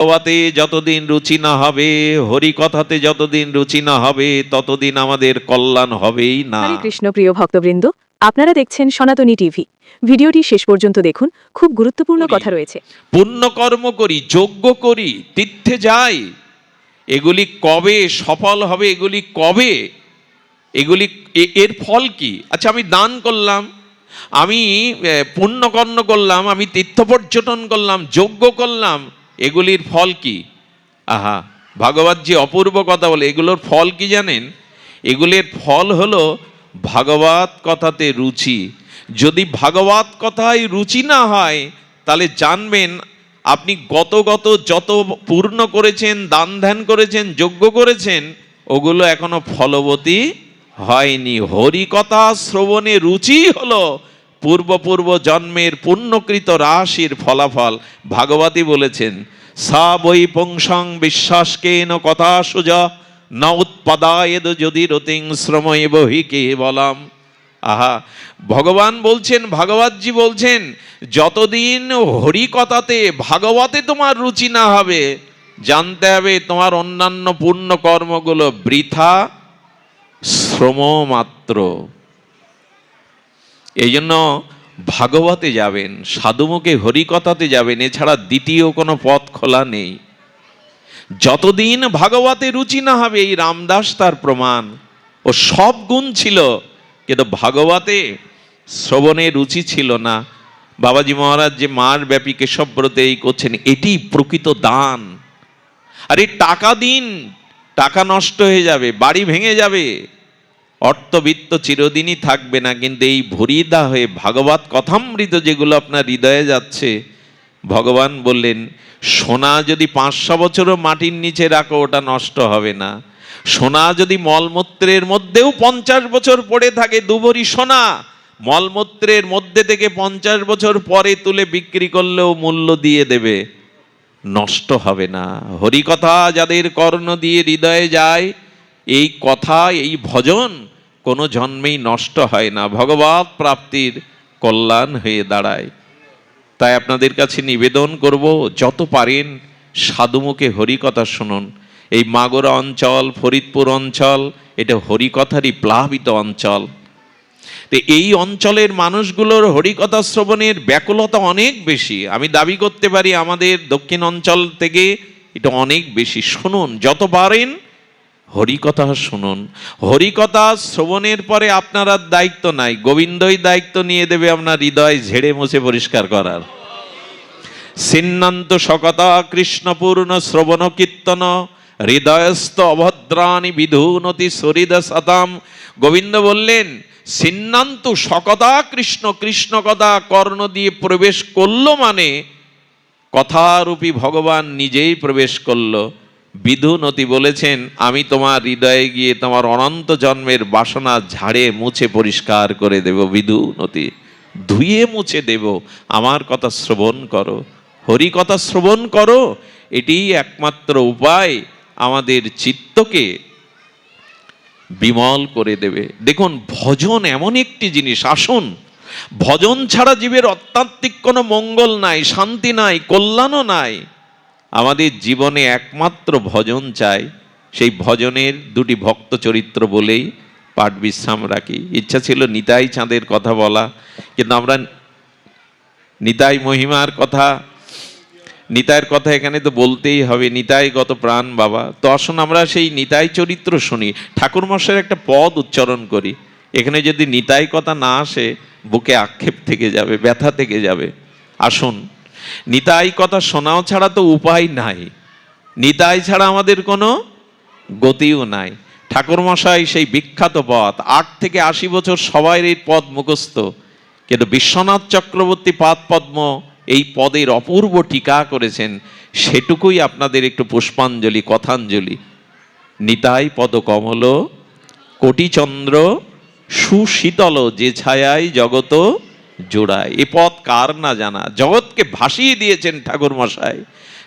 ভাগবতে যতদিন রুচি না হবে হরি কথাতে যতদিন রুচি না হবে ততদিন আমাদের কল্যাণ হবেই না। কৃষ্ণ প্রিয় ভক্তবৃন্দ আপনারা দেখছেন সনাতনী টিভি। ভিডিওটি শেষ পর্যন্ত দেখুন খুব গুরুত্বপূর্ণ কথা রয়েছে। পুণ্য কর্ম করি যজ্ঞ করি তীর্থে যাই। এগুলি কবে সফল হবে এগুলি কবে? এগুলি এর ফল কি? আচ্ছা আমি দান করলাম আমি এ, পুণ্যকর্ম করলাম আমি তীর্থ পর্যটন করলাম যজ্ঞ করলাম এগুলির ফল কি? আহা, ভাগবত যে অপূর্ব কথা বলে, এগুলোর ফল কি জানেন? এগুলির ফল হলো ভাগবত কথাতে রুচি। যদি ভাগবত কথায় রুচি না হয়, তাহলে জানবেন আপনি গত গত যত পূর্ণ করেছেন, দান ধ্যান করেছেন, যজ্ঞ করেছেন, ওগুলো এখনও ফলবতী হয়নি। হরিকথা শ্রবণে রুচি হলো পূর্ব পূর্ব জন্মের পুণ্যকৃত রাশির ফলাফল ভাগবতী বলেছেন, সা বৈ পুংসং বিশ্বাসকেন কথা সুজ ন উৎপাদায়েদ যদি রতিং শ্রময় বহি কে বলাম আহা, ভগবান বলছেন ভাগবতজি বলছেন, যতদিন হরিকথাতে ভাগবতে তোমার রুচি না হবে, জানতে হবে তোমার অন্যান্য পুণ্য কর্মগুলো বৃথা শ্রম মাত্র এই জন্য ভাগবতে যাবেন, সাধুমুখে হরিকথাতে যাবেন, এছাড়া দ্বিতীয় কোনো পথ খোলা নেই। যতদিন ভাগবতে রুচি না হবে, এই রামদাস তার প্রমাণ। ও সব গুণ ছিল, কিন্তু ভাগবতে শ্রবণে রুচি ছিল না। বাবাজি মহারাজ যে মার ব্যাপী কেশবব্রতে এই করছেন, এটি প্রকৃত দান। আর এই টাকা দিন, টাকা নষ্ট হয়ে যাবে, বাড়ি ভেঙে যাবে। অর্থবিত্ত চিরদিনই থাকবে না, কিন্তু এই ভরিদা হয়ে ভাগবত কথামৃত যেগুলো আপনার হৃদয়ে যাচ্ছে, ভগবান বললেন, সোনা যদি পাঁচশো বছরও মাটির নিচে রাখো, ওটা নষ্ট হবে না। সোনা যদি মলমূত্রের মধ্যেও পঞ্চাশ বছর পড়ে থাকে দুবরি সোনা মলমূত্রের মধ্যে থেকে পঞ্চাশ বছর পরে তুলে বিক্রি করলেও মূল্য দিয়ে দেবে। নষ্ট হবে না। হরিকথা যাদের কর্ণ দিয়ে হৃদয়ে যায় এই কথা, এই ভজন কোনো জন্মেই নষ্ট হয় না। ভগবত প্রাপ্তির কল্যাণ হয়ে দাঁড়ায়। তাই আপনাদের কাছে নিবেদন করব, যত পারেন সাধুমুখে হরিকথা শুনুন। এই মাগুরা অঞ্চল, ফরিদপুর অঞ্চল, এটা হরিকথারই প্লাবিত অঞ্চল। তো এই অঞ্চলের মানুষগুলোর হরিকথা শ্রবণের ব্যাকুলতা অনেক বেশি। আমি দাবি করতে পারি আমাদের দক্ষিণ অঞ্চল থেকে এটা অনেক বেশি। শুনুন, যত পারেন হরিকথা শুনুন। হরিকথা শ্রবণের পরে আপনার আর দায়িত্ব নাই। গোবিন্দই দায়িত্ব নিয়ে দেবে আপনার হৃদয় ঝেড়ে মুছে পরিষ্কার করার। সিন্নান্ত সকতা কৃষ্ণপূর্ণ শ্রবণ কীর্তন, হৃদয়স্থ অভদ্রাণী বিধুনতি সরিদ সতাম। গোবিন্দ বললেন, সিন্নান্ত সকতা কৃষ্ণ কৃষ্ণ কথা কর্ণ দিয়ে প্রবেশ করল মানে কথারূপী ভগবান নিজেই প্রবেশ করল। বিধুনতি বলেছেন, আমি তোমার হৃদয়ে গিয়ে তোমার অনন্ত জন্মের বাসনা ঝাড়ে মুছে পরিষ্কার করে দেব বিধুনতি ধুয়ে মুছে দেব, আমার কথা শ্রবণ করো। হরি কথা শ্রবণ করো, এটি একমাত্র উপায় আমাদের চিত্তকে বিমল করে দেবে। দেখুন, ভজন এমন একটি জিনিস, আসুন। ভজন ছাড়া জীবের অত্যাত্মিক কোনো মঙ্গল নাই, শান্তি নাই, কল্যাণও নাই। আমাদের জীবনে একমাত্র ভজন চাই, সেই ভজনের দুটি ভক্ত চরিত্র বলেই পাঠ বিশ্রাম রাখি। ইচ্ছা ছিল নিতাই চাঁদের কথা বলা, কিন্তু আমরা নিতাই মহিমার কথা, নিতাইয়ের কথা এখানে তো বলতেই হবে, নিতাই গত প্রাণ বাবা। তো আসুন আমরা সেই নিতাই চরিত্র শুনি ঠাকুর একটা পদ উচ্চারণ করি। এখানে যদি নিতাই কথা না আসে, বুকে আক্ষেপ থেকে যাবে, ব্যথা থেকে যাবে। আসুন। নিতাই কথা শোনাও ছাড়া তো উপায় নাই। নিতাই ছাড়া আমাদের কোনো গতিও নাই। ঠাকুর মশাই সেই বিখ্যাত পথ, আট থেকে আশি বছর সবাই এই পদ মুখস্থ। কিন্তু বিশ্বনাথ চক্রবর্তী পাদ পদ্ম এই পদের অপূর্ব টিকা করেছেন, সেটুকুই আপনাদের একটু পুষ্পাঞ্জলি, কথাঞ্জলি। নিতাই পদ কমল কোটিচন্দ্র, সুশীতল যে ছায়ায় জগত জোড়ায় এ পথ কার না জানা? জগৎকে ভাসিয়ে দিয়েছেন ঠাকুর মশাই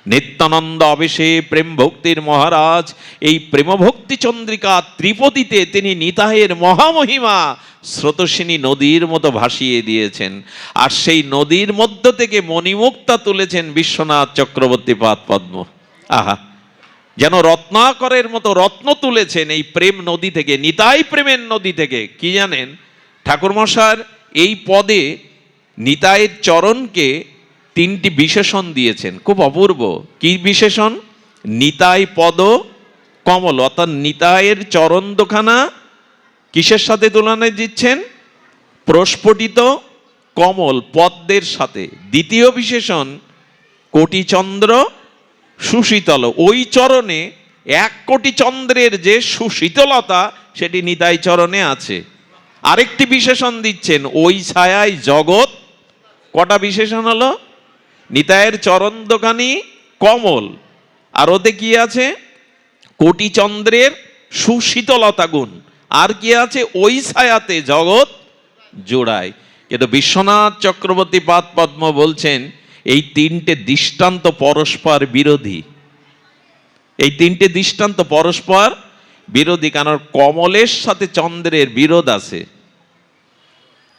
নিত্যানন্দ অবেশে প্রেম ভক্তির মহারাজ, এই প্রেম ভক্তি চন্দ্রিকা ত্রিপদীতে তিনি নিতাহের মহামহিমা স্রোতস্বিনী নদীর মতো ভাসিয়ে দিয়েছেন। আর সেই নদীর মধ্য থেকে মণিমুক্তা তুলেছেন বিশ্বনাথ চক্রবর্তী পাদ পদ্ম। আহা! যেন রত্নাকরের মতো রত্ন তুলেছেন এই প্রেম নদী থেকে, নিতাই প্রেমের নদী থেকে। কি জানেন? ঠাকুরমশার এই পদে নিতায়ের চরণকে তিনটি বিশেষণ দিয়েছেন। খুব অপূর্ব। কি বিশেষণ? নিতাই পদ কমল, অর্থাৎ নিতায়ের চরণ দোখানা কিসের সাথে তুলনায় দিচ্ছেন? প্রস্ফুটিত কমল পদ্মের সাথে। দ্বিতীয় বিশেষণ, কোটিচন্দ্র সুশীতল। ওই চরণে এক কোটি চন্দ্রের যে সুশীতলতা, সেটি নিতাই চরণে আছে। আরেকটি বিশেষণ দিচ্ছেন, ওই ছায়ায় জগৎ কটা বিশেষণ হলো? নিতাইয়ের চরণ দোকানি কমল। আর ওতে কি আছে? কোটি চন্দ্রের সুশীতলতা গুণ। আর কি আছে? ওই ছায়াতে জগৎ জোড়ায়। কিন্তু বিশ্বনাথ চক্রবর্তী পাদ পদ্ম বলছেন, এই তিনটে দৃষ্টান্ত পরস্পর বিরোধী। এই তিনটে দৃষ্টান্ত পরস্পর বিরোধী কারণ কমলের সাথে চন্দ্রের বিরোধ আছে।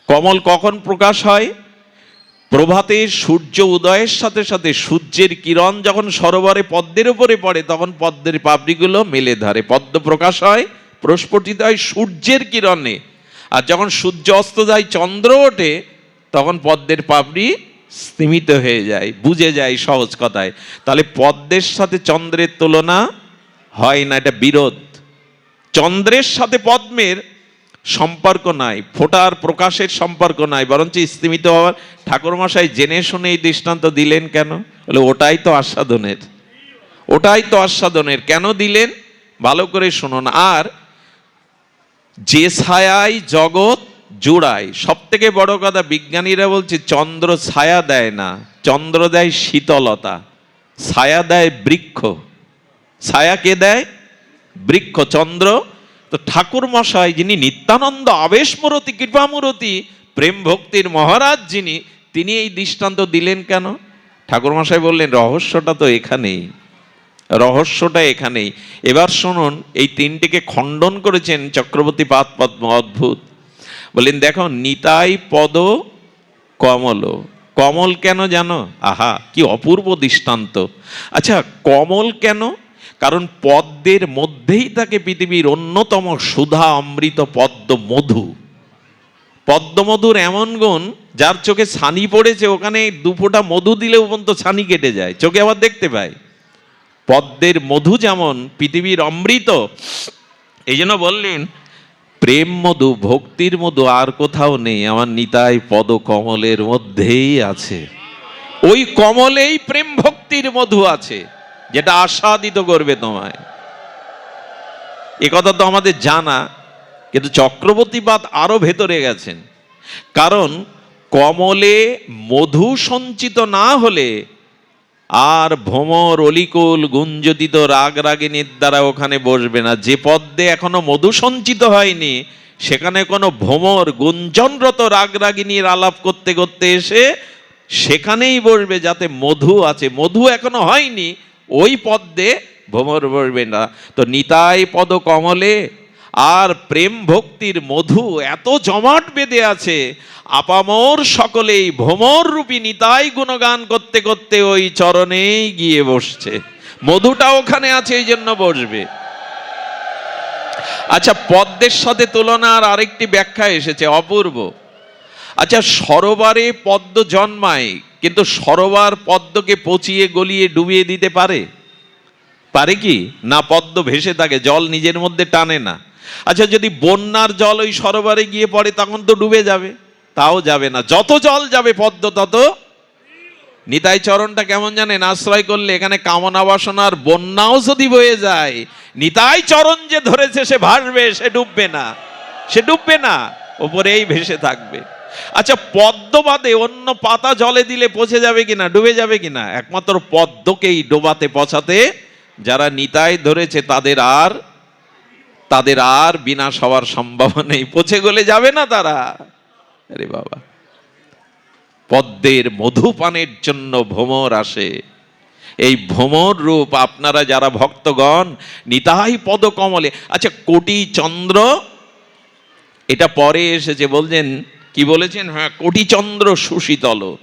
কমল কখন প্রকাশ হয়? প্রভাতে সূর্য উদয়ের সাথে সাথে সূর্যের কিরণ যখন সরোবরে পদ্মের উপরে পড়ে, তখন পদ্মের পাপড়িগুলো মেলে ধরে। পদ্ম প্রকাশ হয়, প্রস্ফুটিত হয় সূর্যের কিরণে। আর যখন সূর্য অস্ত যায়, চন্দ্র ওঠে, তখন পদ্মের পাপড়ি স্তিমিত হয়ে যায়, বুঝে যায় সহজ কথায়। তাহলে পদ্মের সাথে চন্দ্রের তুলনা হয় না, এটা বিরোধ। চন্দ্রের সাথে পদ্মের সম্পর্ক নাই, ফোটার প্রকাশের সম্পর্ক নাই, বরঞ্চ স্তিমিত হওয়ার ঠাকুরমশাই জেনে শুনে এই দৃষ্টান্ত দিলেন কেন? বলে, ওটাই তো আস্বাদনের, ওটাই তো আস্বাদনের, কেন দিলেন? ভালো করে শুনুন। আর যে ছায়ায় জগৎ জোড়ায় সব থেকে বড় কথা বিজ্ঞানীরা বলছে, চন্দ্র ছায়া দেয় না, চন্দ্র দেয় শীতলতা, ছায়া দেয় বৃক্ষ। ছায়া কে দেয়? বৃক্ষ চন্দ্র তো ঠাকুর মশাই যিনি নিত্যানন্দ আবেশমূরতি, কৃপামূরতি প্রেম ভক্তির মহারাজ যিনি, তিনি এই দৃষ্টান্ত দিলেন কেন? ঠাকুর মশাই বললেন, রহস্যটা তো এখানেই। রহস্যটা এখানেই। এবার শুনুন, এই তিনটিকে খণ্ডন করেছেন চক্রবর্তী পাত পদ্ম অদ্ভুত। বললেন দেখো, নিতাই পদ, কমল। কমল কেন জানো? আহা, কি অপূর্ব দৃষ্টান্ত। আচ্ছা কমল কেন? কারণ পদ্মের মধ্যেই থাকে পৃথিবীর অন্যতম সুধা অমৃত পদ্ম মধু। পদ্মমধুর এমন গুণ, যার চোখে ছানি পড়েছে, ওখানে দুফোটা মধু দিলেও পর্যন্ত ছানি কেটে যায়। চোখে আবার দেখতে পায় পদ্মের মধু যেমন পৃথিবীর অমৃত, এই জন্য বললেন, প্রেম মধু, ভক্তির মধু আর কোথাও নেই, আমার নিতাই পদ কমলের মধ্যেই আছে। ওই কমলেই প্রেম ভক্তির মধু আছে। যেটা আস্বাদিত করবে তোমায়। এ কথা তো আমাদের জানা, কিন্তু চক্রবর্তীবাদ আরও ভেতরে গেছেন। কারণ কমলে মধু সঞ্চিত না হলে আর ভ্রমর অলিকুল গুঞ্জতিত রাগ রাগিনীর দ্বারা ওখানে বসবে না। যে পদ্মে এখনও মধু সঞ্চিত হয়নি, সেখানে কোনো ভ্রমর গুঞ্জনরত রাগ রাগিনীর আলাপ করতে করতে এসে সেখানেই বসবে যাতে মধু আছে। মধু এখনও হয়নি ওই পদ্মে ভ্রমর বসবে না। তো নিতাই পদ কমলে আর প্রেম ভক্তির মধু এত জমাট বেঁধে আছে, আপামর সকলেই ভ্রমর রূপী নিতাই গুণগান করতে করতে ওই চরণেই গিয়ে বসছে। মধুটা ওখানে আছে, এই জন্য বসবে। আচ্ছা পদ্মের সাথে তুলনার আরেকটি ব্যাখ্যা এসেছে, অপূর্ব। আচ্ছা সরোবরে পদ্ম জন্মায় কিন্তু সরোবর পদ্মকে পচিয়ে, গলিয়ে, ডুবিয়ে দিতে পারে? পারে কি? না, পদ্ম ভেসে থাকে, জল নিজের মধ্যে টানে না। আচ্ছা যদি বন্যার জল ওই সরোবরে গিয়ে পড়ে, তখন তো ডুবে যাবে। তাও যাবে না। যত জল যাবে পদ্ম, তত নিতাই চরণটা কেমন জানেন? আশ্রয় করলে এখানে কামনা বাসনার বন্যাও যদি বয়ে যায়, নিতাই চরণ যে ধরেছে, সে ভাসবে, সে ডুববে না। সে ডুববে না, ওপরেই ভেসে থাকবে। আচ্ছা পদ্ম বাদে অন্য পাতা জলে দিলে পচে যাবে কিনা, ডুবে যাবে কিনা? একমাত্র পদ্মকেই ডোবাতে পচাতে যারা নিতায় ধরেছে, তাদের আর তাদের আর বিনাশ হওয়ার সম্ভাবনা নেই। পচে গলে যাবে না তারা? আরে বাবা। পদ্মের মধুপানের জন্য ভ্রমর আসে। এই ভ্রমর রূপ আপনারা যারা ভক্তগণ, নিতাই পদ কমলে আচ্ছা কোটি চন্দ্র, এটা পরে এসেছে, বলছেন কি বলেছেন? হ্যাঁ কোটি চন্দ্র সুশীতল।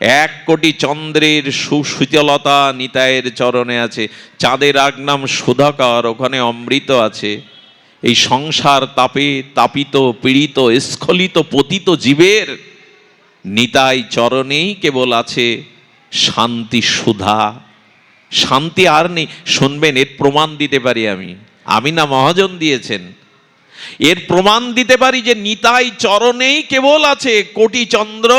এক কোটি চন্দ্রের সুশীতলতা নিতায়ের চরণে আছে। চাঁদের আগনাম সুধাকর, ওখানে অমৃত আছে। এই সংসার তাপে তাপিত, পীড়িত, স্খলিত, পতিত জীবের নিতাই চরণেই কেবল আছে শান্তি সুধা। শান্তি আর নেই। শুনবেন, এর প্রমাণ দিতে পারি আমি। আমি না মহাজন দিয়েছেন। এর প্রমাণ দিতে পারি যে নিতাই চরণেই কেবল আছে কোটি চন্দ্র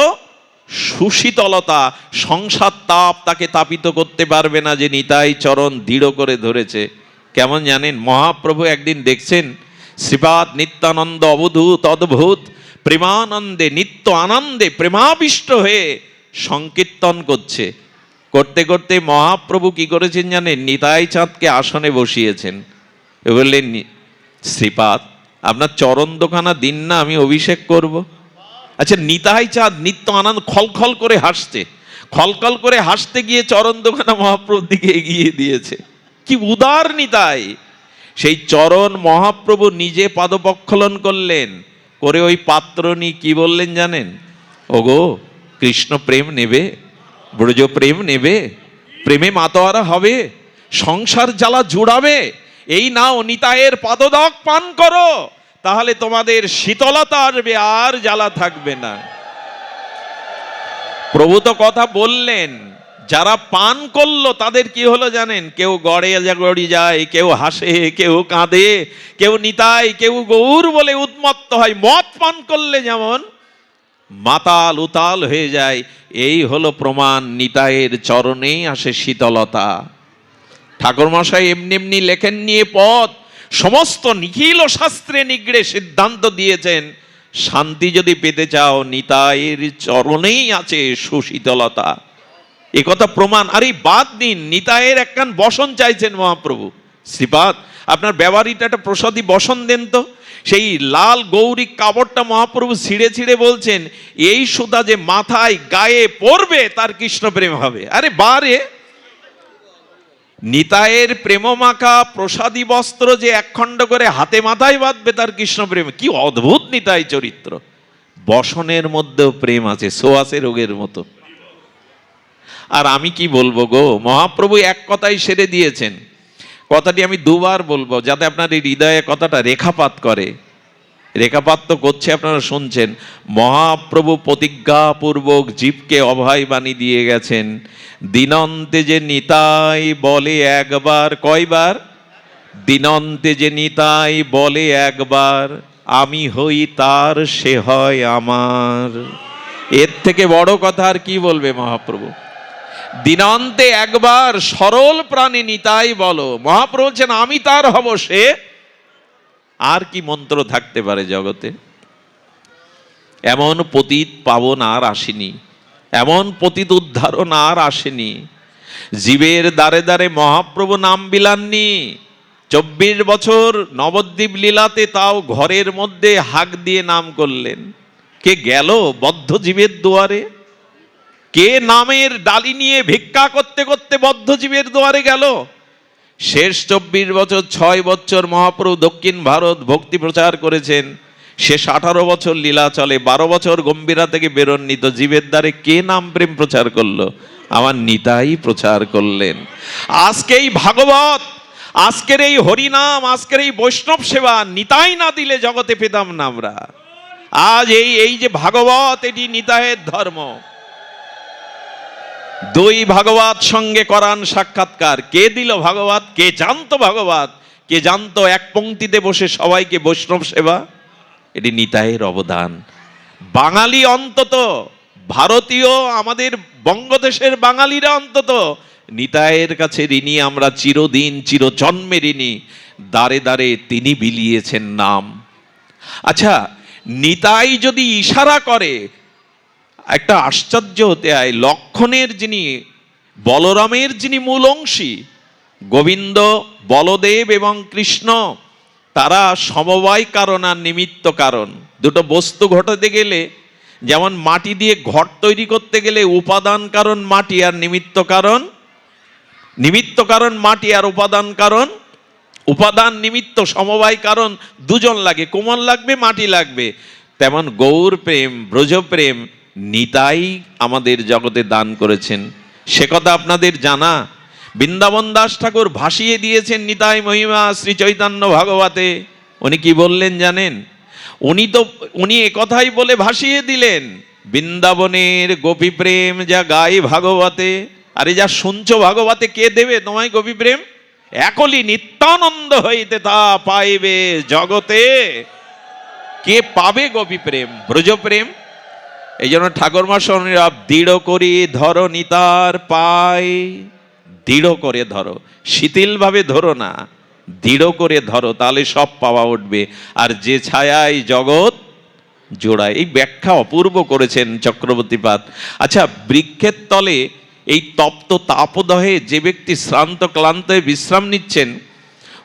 সুশীতলতা। সংসার তাপ তাকে তাপিত করতে পারবে না যে নিতাই চরণ দৃঢ় করে ধরেছে। কেমন জানেন? মহাপ্রভু একদিন দেখছেন, শ্রীপাদ নিত্যানন্দ অবধূত অদ্ভুত, প্রেমানন্দে, নিত্য আনন্দে প্রেমাবিষ্ট হয়ে সংকীর্তন করছে। করতে করতে মহাপ্রভু কি করেছেন জানেন? নিতাই চাঁদকে আসনে বসিয়েছেন। বললেন শ্রীপাদ আপনার চরণ দোকানা দিন না, আমি অভিষেক করব। আচ্ছা নিতাই চাঁদ নিত্য আনন্দ খলখল করে হাসছে। খলখল করে হাসতে গিয়ে চরণ দোকানা মহাপ্রভুর দিকে এগিয়ে দিয়েছে। কি উদার নিতাই! সেই চরণ মহাপ্রভু নিজে পাদপক্ষলন করলেন। করে ওই পাত্র নিয়ে কি বললেন জানেন? ওগো, কৃষ্ণ প্রেম নেবে, ব্রজ প্রেম নেবে, প্রেমে মাতোয়ারা হবে, সংসার জ্বালা জুড়াবে এই নাও নিতায়ের পাদদক পান করো। তাহলে তোমাদের শীতলতা আসবে আর জ্বালা থাকবে না। প্রভু তো কথা বললেন, যারা পান করল তাদের কি হলো জানেন? কেউ গড়ে গড়ি যায়, কেউ হাসে, কেউ কাঁদে, কেউ নিতাই, কেউ গৌর বলে উন্মত্ত হয়। মদ পান করলে যেমন মাতাল উতাল হয়ে যায়, এই হলো প্রমাণ নিতায়ের চরণেই আসে শীতলতা। ঠাকুরমশাই এমনি এমনি লেখেন নিয়ে পথ সমস্ত নিখিল শাস্ত্রে নিগড়ে সিদ্ধান্ত দিয়েছেন, শান্তি যদি পেতে চাও নিতায়ের চরণেই আছে সুশীতলতা। এ কথা প্রমাণ। আরে, বাদ দিন নিতায়ের একখান বসন চাইছেন মহাপ্রভু। শ্রীপাদ, আপনার ব্যবহারিত একটা প্রসাদী বসন দেন তো। সেই লাল গৌরী কাপড়টা মহাপ্রভু ছিঁড়ে ছিঁড়ে বলছেন, এই সুদা যে মাথায়, গায়ে পড়বে, তার কৃষ্ণ প্রেম হবে। আরে, বারে! নিতায়ের প্রেমমাখা প্রসাদী বস্ত্র যে একখণ্ড করে হাতে মাথায় বাঁধবে তার কৃষ্ণ প্রেম। কি অদ্ভুত নিতাই চরিত্র। বসনের মধ্যেও প্রেম আছে সোয়াসে রোগের মতো। আর আমি কি বলব গো, মহাপ্রভু এক কথাই সেরে দিয়েছেন। কথাটি আমি দুবার বলব, যাতে আপনার এই হৃদয়ে কথাটা রেখাপাত করে। রেখাপাত তো করছে আপনারা শুনছেন। মহাপ্রভু প্রতিজ্ঞাপূর্বক জীবকে অভয় বাণী দিয়ে গেছেন। দিনন্তে যে নিতাই বলে একবার, কয়বার? দিনন্তে যে নিতাই বলে একবার, আমি হই তার, সে হয় আমার। এর থেকে বড় কথা আর কি বলবে মহাপ্রভু? দিনান্তে একবার সরল প্রাণী নিতাই বলো। মহাপ্রভু বলছেন, আমি তার হব সে আর কি মন্ত্র থাকতে পারে জগতে? এমন পতিত পাবন আর আসেনি। এমন পতীত উদ্ধারণ আর আসেনি। জীবের দ্বারে দ্বারে মহাপ্রভু নাম বিলাননি। চব্বিশ বছর নবদ্বীপ লীলাতে তাও ঘরের মধ্যে হাক দিয়ে নাম করলেন। কে গেল বদ্ধ জীবের দুয়ারে? কে নামের ডালি নিয়ে ভিক্ষা করতে করতে বদ্ধ জীবের দুয়ারে গেল? শেষ চব্বিশ বছর ছয় বছর মহাপ্রভু দক্ষিণ ভারত ভক্তি প্রচার করেছেন। শেষ আঠারো বছর লীলা চলে, বারো বছর গম্ভীরা থেকে বেরোননি। তো জীবের দ্বারে কে নাম প্রেম প্রচার করল? আমার নিতাই প্রচার করলেন। আজকে এই ভাগবত, আজকের এই হরিনাম, আজকের এই বৈষ্ণব সেবা নিতাই না দিলে জগতে পেতাম না আমরা। আজ এই এই যে ভাগবত, এটি নিতায়ের ধর্ম। দুই ভাগবত সঙ্গে করান সাক্ষাৎকার। কে দিল ভাগবত? কে জানতো ভাগবত? কে জানতো এক পংক্তিতে বসে সবাইকে বৈষ্ণব সেবা? এটি নিতাইয়ের অবদান। বাঙালি অন্তত, ভারতীয়, আমাদের বঙ্গদেশের বাঙালিরা অন্তত নিতায়ের কাছে ঋণী, আমরা চিরদিন চিরজন্মে ঋণী। দাঁড়ে দাঁড়ে তিনি বিলিয়েছেন নাম। আচ্ছা নিতাই যদি ইশারা করে একটা আশ্চর্য হতে হয়, লক্ষণের যিনি, বলরামের যিনি মূল অংশী, গোবিন্দ, বলদেব এবং কৃষ্ণ, তারা সমবায় কারণ আর নিমিত্ত কারণ। দুটো বস্তু ঘটাতে গেলে, যেমন মাটি দিয়ে ঘর তৈরি করতে গেলে উপাদান কারণ মাটি আর নিমিত্ত কারণ নিমিত্ত কারণ মাটি আর উপাদান কারণ, উপাদান, নিমিত্ত, সমবায় কারণ দুজন লাগে, কোমল লাগবে, মাটি লাগবে। তেমন গৌর প্রেম, ব্রজ প্রেম নিতাই আমাদের জগতে দান করেছেন। সে কথা আপনাদের জানা। বৃন্দাবন দাস ঠাকুর ভাসিয়ে দিয়েছেন নিতাই মহিমা শ্রী চৈতন্য ভাগবতে। উনি কি বললেন জানেন? উনি তো, উনি একথাই বলে ভাসিয়ে দিলেন। বৃন্দাবনের গোপী প্রেম যা গাই ভাগবতে। আরে যা শুনছো ভাগবতে, কে দেবে তোমায় গোপী প্রেম? একলি নিত্যানন্দ হইতে তা পাইবে জগতে। কে পাবে গোপী প্রেম? ব্রজ প্রেম এই জন্য ঠাকুরমা স্মরণীরা দৃঢ় করি, ধরো নিতার পায় দৃঢ় করে ধরো। শিথিলভাবে ধরো না। দৃঢ় করে ধরো, তাহলে সব পাওয়া উঠবে। আর যে ছায়ায় জগৎ জোড়ায়, এই ব্যাখ্যা অপূর্ব করেছেন চক্রবর্তীপাদ। আচ্ছা বৃক্ষের তলে এই তপ্ত তাপদহে যে ব্যক্তি শ্রান্ত ক্লান্ত হয়ে বিশ্রাম নিচ্ছেন,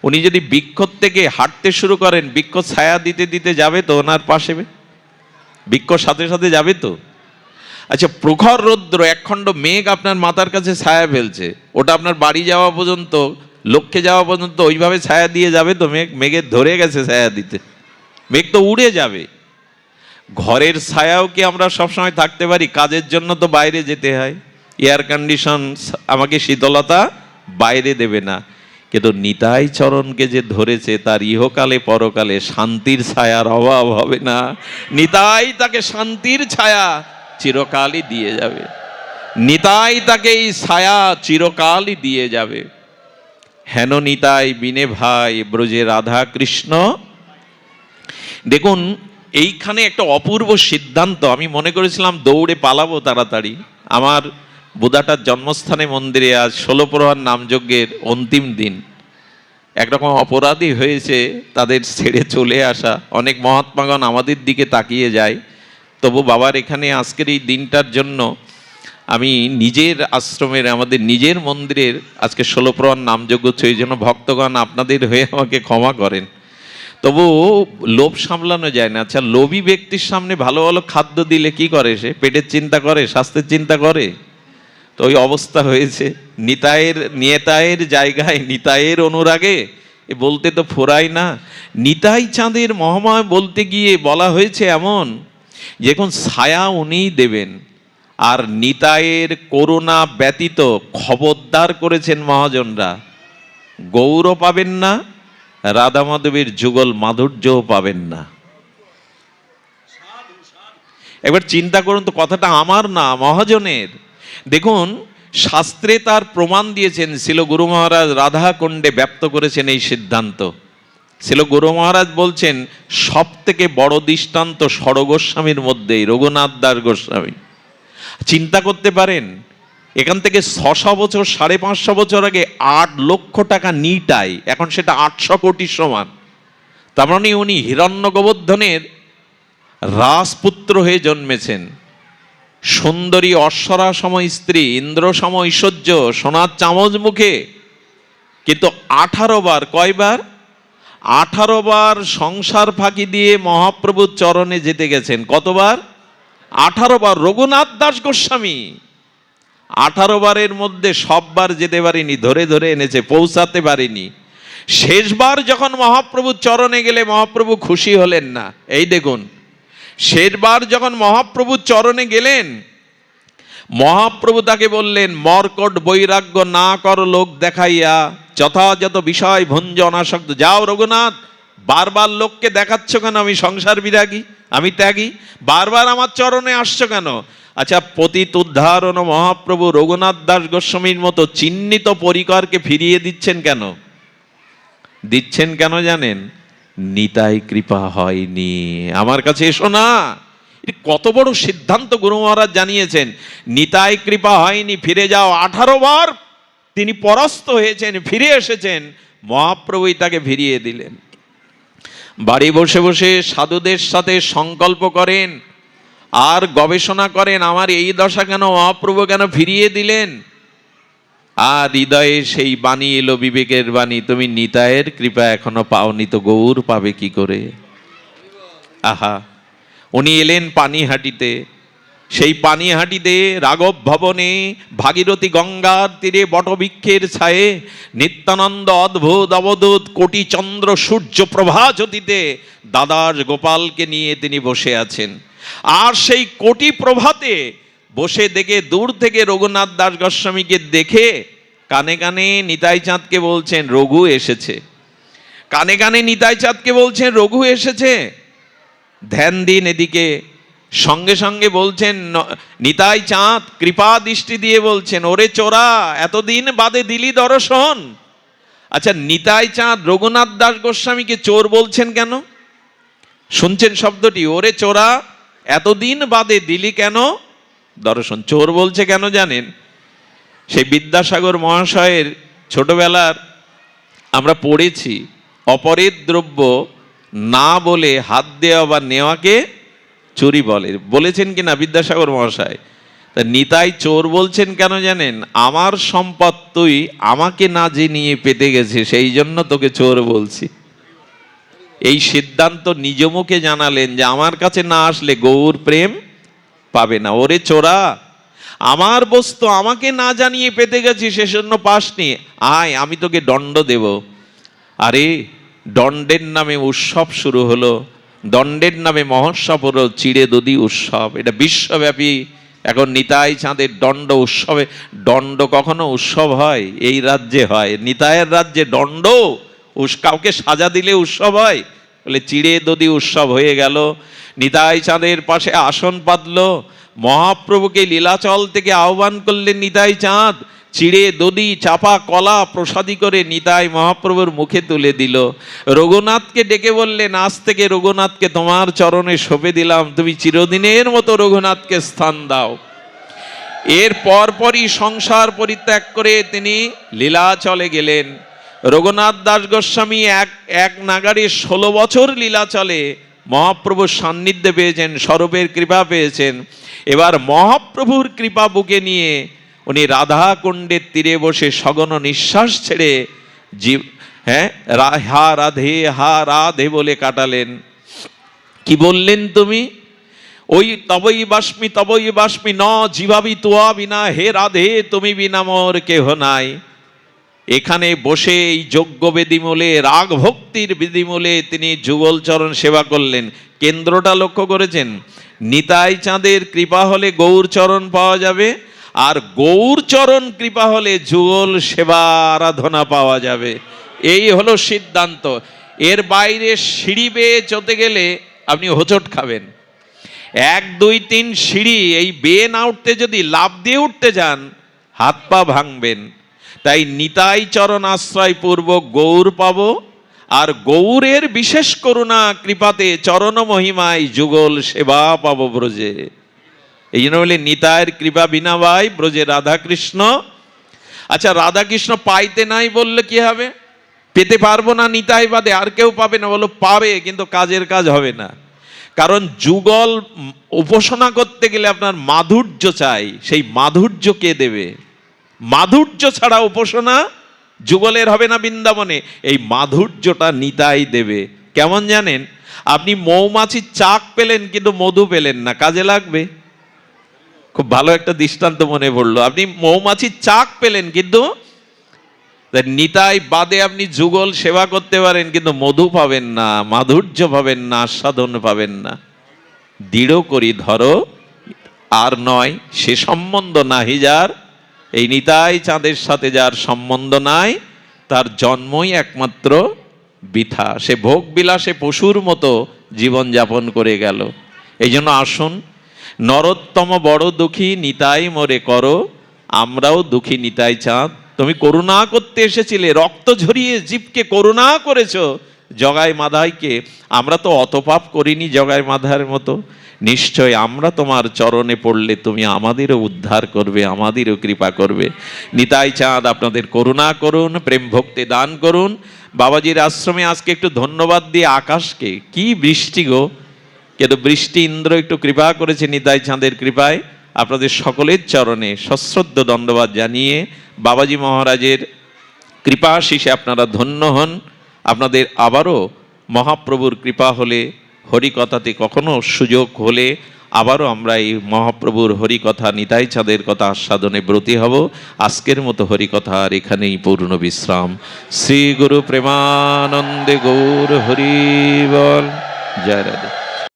উনি যদি বৃক্ষ থেকে হাঁটতে শুরু করেন, বৃক্ষ ছায়া দিতে দিতে যাবে তো ওনার পাশে? বৃক্ষ সাথে সাথে যাবে তো? আচ্ছা প্রখর রৌদ্র, একখণ্ড মেঘ আপনার মাথার কাছে ছায়া ফেলছে। ওটা আপনার বাড়ি যাওয়া পর্যন্ত, লক্ষ্যে যাওয়া পর্যন্ত ওইভাবে ছায়া দিয়ে যাবে তো মেঘ? মেঘের ধরে গেছে ছায়া দিতে। মেঘ তো উড়ে যাবে। ঘরের ছায়াও কি আমরা সবসময় থাকতে পারি? কাজের জন্য তো বাইরে যেতে হয়। এয়ার কন্ডিশন আমাকে শীতলতা বাইরে দেবে না। কিন্তু নিতাই চরণকে যে ধরেছে, তার ইহকালে পরকালে শান্তির ছায়ার অভাব হবে না। নিতাই তাকে শান্তির ছায়া চিরকালই দিয়ে যাবে। নিতাই তাকে এই ছায়া চিরকালই দিয়ে যাবে। হেন নিতাই, বিনে ভাই, ব্রজে রাধা কৃষ্ণ দেখুন, এইখানে একটা অপূর্ব সিদ্ধান্ত। আমি মনে করেছিলাম দৌড়ে পালাবো তাড়াতাড়ি। আমার বুধাটার জন্মস্থানে মন্দিরে আজ ষোলো প্রহার নামযজ্ঞের অন্তিম দিন। একরকম অপরাধী হয়েছে তাদের ছেড়ে চলে আসা। অনেক মহাত্মাগণ আমাদের দিকে তাকিয়ে যায়। তবু বাবার এখানে আজকের এই দিনটার জন্য আমি নিজের আশ্রমের, আমাদের নিজের মন্দিরের আজকে ষোলো প্রহার নামযজ্ঞ এই জন্য ভক্তগণ আপনাদের হয়ে আমাকে ক্ষমা করেন। তবু লোভ সামলানো যায় না। আচ্ছা লোভী ব্যক্তির সামনে ভালো ভালো খাদ্য দিলে কি করে সে? পেটের চিন্তা করে, স্বাস্থ্যের চিন্তা করে? ওই অবস্থা হয়েছে। নিতায়ের নিয়তায়ের জায়গায় নিতায়ের অনুরাগে। এ বলতে তো ফোরাই না। নিতাই চাঁদের মহাময় বলতে গিয়ে বলা হয়েছে এমন যে এখন ছায়া উনিই দেবেন। আর নিতায়ের করোনা ব্যতীত খবরদার করেছেন মহাজনরা। গৌর পাবেন না রাধা মাধবের যুগল মাধুর্যও পাবেন না। একবার চিন্তা করুন তো, কথাটা আমার না, মহাজনের? দেখুন, শাস্ত্রে তার প্রমাণ দিয়েছেন ছিল গুরু মহারাজ রাধা কুণ্ডে ব্যক্ত করেছেন এই সিদ্ধান্ত। ছিল গুরু মহারাজ বলছেন সব থেকে বড় দৃষ্টান্ত সরগোস্বামীর মধ্যেই, রঘুনাথ দাস গোস্বামী। চিন্তা করতে পারেন, এখান থেকে ছশো বছর, সাড়ে পাঁচশো বছর আগে আট লক্ষ টাকা নিটাই, এখন সেটা আটশো কোটির সমান। তার মানে উনি হিরণ্য গোবর্ধনের রাজপুত্র হয়ে জন্মেছেন। সুন্দরী অশ্বরা সময় স্ত্রী ইন্দ্র সম ঐশ্বর্য সোনার চামচ মুখে। কিন্তু আঠারো বার কয়বার? আঠারো বার সংসার ফাঁকি দিয়ে মহাপ্রভুর চরণে যেতে গেছেন। কতবার? আঠারো বার রঘুনাথ দাস গোস্বামী। আঠারো বারের মধ্যে সববার যেতে পারিনি, ধরে ধরে এনেছে, পৌঁছাতে পারিনি। শেষবার যখন মহাপ্রভুর চরণে গেলে মহাপ্রভু খুশি হলেন না। এই দেখুন শেষবার যখন মহাপ্রভুর চরণে গেলেন, মহাপ্রভু তাকে বললেন, মর্কট বৈরাগ্য না কর লোক দেখাইয়া, যথাযথ বিষয় ভঞ্জ অনাসক্ত। যাও রঘুনাথ, বারবার লোককে দেখাচ্ছ কেন? আমি সংসার বিরাগী, আমি ত্যাগী। বারবার আমার চরণে আসছো কেন? আচ্ছা পতিত উদ্ধারণ মহাপ্রভু রঘুনাথ দাস গোস্বামীর মতো চিহ্নিত পরিকরকে ফিরিয়ে দিচ্ছেন কেন? দিচ্ছেন কেন জানেন? নিতাই কৃপা হয়নি। আমার কাছে এসো না। কত বড় সিদ্ধান্ত, গুরু মহারাজ জানিয়েছেন। নিতাই কৃপা হয়নি, ফিরে যাও। আঠারো বার তিনি পরাস্ত হয়েছেন, ফিরে এসেছেন। মহাপ্রভুই তাকে ফিরিয়ে দিলেন। বাড়ি বসে বসে সাধুদের সাথে সংকল্প করেন। আর গবেষণা করেন, আমার এই দশা কেন, মহাপ্রভু কেন ফিরিয়ে দিলেন? আর হৃদয়ে সেই বাণী এলো বিবেকের বাণী, তুমি নিতায়ের কৃপা এখনও পাওনি তো গৌর পাবে কি করে? আহা, উনি এলেন পানিহাটিতে। সেই পানিহাটিতে রাঘব ভবনে ভাগীরথী গঙ্গার তীরে বটবৃক্ষের ছায়ে নিত্যানন্দ অদ্ভুত অবধূত কোটি চন্দ্র সূর্য প্রভা জ্যোতিতে দাদার গোপালকে নিয়ে তিনি বসে আছেন। আর সেই কোটি প্রভাতে বসে দেখে দূর থেকে রঘুনাথ দাস গোস্বামীকে দেখে কানে কানে নিতাই চাঁদকে বলছেন, রঘু এসেছে। কানে কানে নিতাই চাঁদকে বলছেন, রঘু এসেছে। ধ্যান দিন এদিকে। সঙ্গে সঙ্গে বলছেন নিতাই চাঁদ, কৃপা দৃষ্টি দিয়ে বলছেন, ওরে চোরা, এতদিন বাদে দিলি দর্শন। আচ্ছা নিতাই চাঁদ, রঘুনাথ দাস গোস্বামীকে চোর বলছেন কেন? শুনছেন শব্দটি, ওরে চোরা, এতদিন বাদে দিলি কেন? দর্শন। চোর বলছে কেন জানেন? সেই বিদ্যাসাগর মহাশয়ের ছোটবেলার আমরা পড়েছি, অপরের দ্রব্য না বলে হাত দেওয়া বা নেওয়াকে চুরি বলে। বলেছেন কি না বিদ্যাসাগর মহাশয়? তা নিতাই চোর বলছেন কেন জানেন? আমার সম্পদ তুই আমাকে না নিয়ে পেতে গেছে, সেই জন্য তোকে চোর বলছি। এই সিদ্ধান্ত নিজ মুখে জানালেন যে আমার কাছে না আসলে গৌর প্রেম পাবে না। ওরে চোরা, আমার বস্তু আমাকে না জানিয়ে পেতে গেছি সেজন্য পাসনি। আয়, আমি তোকে দণ্ড দেব। আরে, দণ্ডের নামে উৎসব শুরু হলো। দণ্ডের নামে মহোৎসব হলো চিড়ে দদি উৎসব। এটা বিশ্বব্যাপী। এখন নিতাই চাঁদের দণ্ড উৎসবে। দণ্ড কখনো উৎসব হয়? এই রাজ্যে হয়। নিতাইয়ের রাজ্যে দণ্ড? কাউকে সাজা দিলে উৎসব হয়? বলে, চিড়ে দদি উৎসব হয়ে গেল। নিতাই চাঁদের পাশে আসন পাতল মহাপ্রভুকে লীলাচল থেকে আহ্বান করলেন নিতাই চাঁদ। চিড়ে দদি চাপা, কলা প্রসাদী করে নিতাই মহাপ্রভুর মুখে তুলে দিল। রঘুনাথকে ডেকে বললেন, আজ থেকে রঘুনাথকে তোমার চরণে সঁপে দিলাম। তুমি চিরদিনের মতো রঘুনাথকে স্থান দাও। এর পরপরই সংসার পরিত্যাগ করে তিনি লীলাচলে গেলেন। রঘুনাথ দাস গোস্বামী এক এক নাগারে ষোলো বছর লীলাচলে মহাপ্রভুর সান্নিধ্যে পেয়েছেন স্বরূপের কৃপা পেয়েছেন। এবার মহাপ্রভুর কৃপা বুকে নিয়ে উনি রাধা কুণ্ডের তীরে বসে সগন নিঃশ্বাস ছেড়ে জীব হ্যাঁ হা রাধে হা রাধে বলে কাটালেন। কি বললেন তুমি? ওই তবই বাস্মি তবই বাস্মি ন জীবাবি তোয়া বিনা হে রাধে, তুমি বিনা মোর কেহ নাই। এখানে বসে এই যজ্ঞ বেদিমূলে রাগ ভক্তির বিধিমূলে তিনি যুগল চরণ সেবা করলেন। কেন্দ্রটা লক্ষ্য করেছেন? নিতাই চাঁদের কৃপা হলে গৌর চরণ পাওয়া যাবে, আর গৌর চরণ কৃপা হলে যুগল সেবা আরাধনা পাওয়া যাবে। এই হলো সিদ্ধান্ত। এর বাইরে সিঁড়ি বেয়ে চতে গেলে আপনি হোঁচট খাবেন। এক, দুই, তিন সিঁড়ি, এই বেয়ে না উঠতে যদি লাভ দিয়ে উঠতে যান, হাত পা ভাঙবেন। তাই নিতাই চরণ আশ্রয় পূর্বক গৌর পাব, আর গৌরের বিশেষ করুণা কৃপাতে চরণ মহিমায় যুগল সেবা পাব ব্রজে। এই জন্য বলে নিতায়ের কৃপা বিনা ভাই ব্রজে রাধাকৃষ্ণ। আচ্ছা রাধাকৃষ্ণ পাইতে নাই বললে কি হবে? পেতে পারব না নিতাই বাদে, আর কেউ পাবে না। বলো, পাবে, কিন্তু কাজের কাজ হবে না। কারণ যুগল উপাসনা করতে গেলে আপনার মাধুর্য চাই। সেই মাধুর্য কে দেবে? মাধুর্য ছাড়া উপাসনা যুগলের হবে না বৃন্দাবনে। এই মাধুর্যটা নিতাই দেবে। কেমন জানেন? আপনি মৌমাছির চাক পেলেন কিন্তু মধু পেলেন না। কাজে লাগবে? খুব ভালো একটা দৃষ্টান্ত মনে পড়ল। আপনি মৌমাছির চাক পেলেন কিন্তু নিতাই বাদে আপনি যুগল সেবা করতে পারেন কিন্তু মধু পাবেন না, মাধুর্য পাবেন না, আস্বাদন পাবেন না। দৃঢ় করি ধরো, আর নয়, সে সম্বন্ধ নাহি যার এই নিতাই চাঁদের সাথে যার সম্বন্ধ নাই, তার জন্মই একমাত্র বৃথা। সে ভোগ বিলাসে পশুর মতো জীবন যাপন করে গেল। এই জন্য আসুন, নরোত্তম বড় দুঃখী নিতাই মরে করো, আমরাও দুঃখী নিতাই চাঁদ। তুমি করুণা করতে এসেছিলে, রক্ত ঝরিয়ে জীবকে করুণা করেছ জগাই মাধাইকে আমরা তো অত পাপ করিনি জগাই মাধার মতো। নিশ্চয় আমরা তোমার চরণে পড়লে তুমি আমাদেরও উদ্ধার করবে, আমাদেরও কৃপা করবে। নিতাই চাঁদ, আপনাদের করুণা করুন, প্রেম ভক্তি দান করুন। বাবাজির আশ্রমে আজকে একটু ধন্যবাদ দিয়ে আকাশকে, কি বৃষ্টি গো। কিন্তু বৃষ্টি ইন্দ্র একটু কৃপা করেছে নিতাই চাঁদের কৃপায়। আপনাদের সকলের চরণে সশ্রদ্ধ দণ্ডবাদ জানিয়ে বাবাজি মহারাজের কৃপা আশিসে আপনারা ধন্য হন। আপনাদের আবারও মহাপ্রভুর কৃপা হলে, হরিকথাতে কখনো সুযোগ হলে, আবারও আমরা এই মহাপ্রভুর হরিকথা নিতাই চাঁদের কথা আস্বাদনে ব্রতী হব। আজকের মতো হরিকথা আর এখানেই পূর্ণ বিশ্রাম। শ্রী গুরু প্রেমানন্দে গৌর হরিবল জয় রাধে।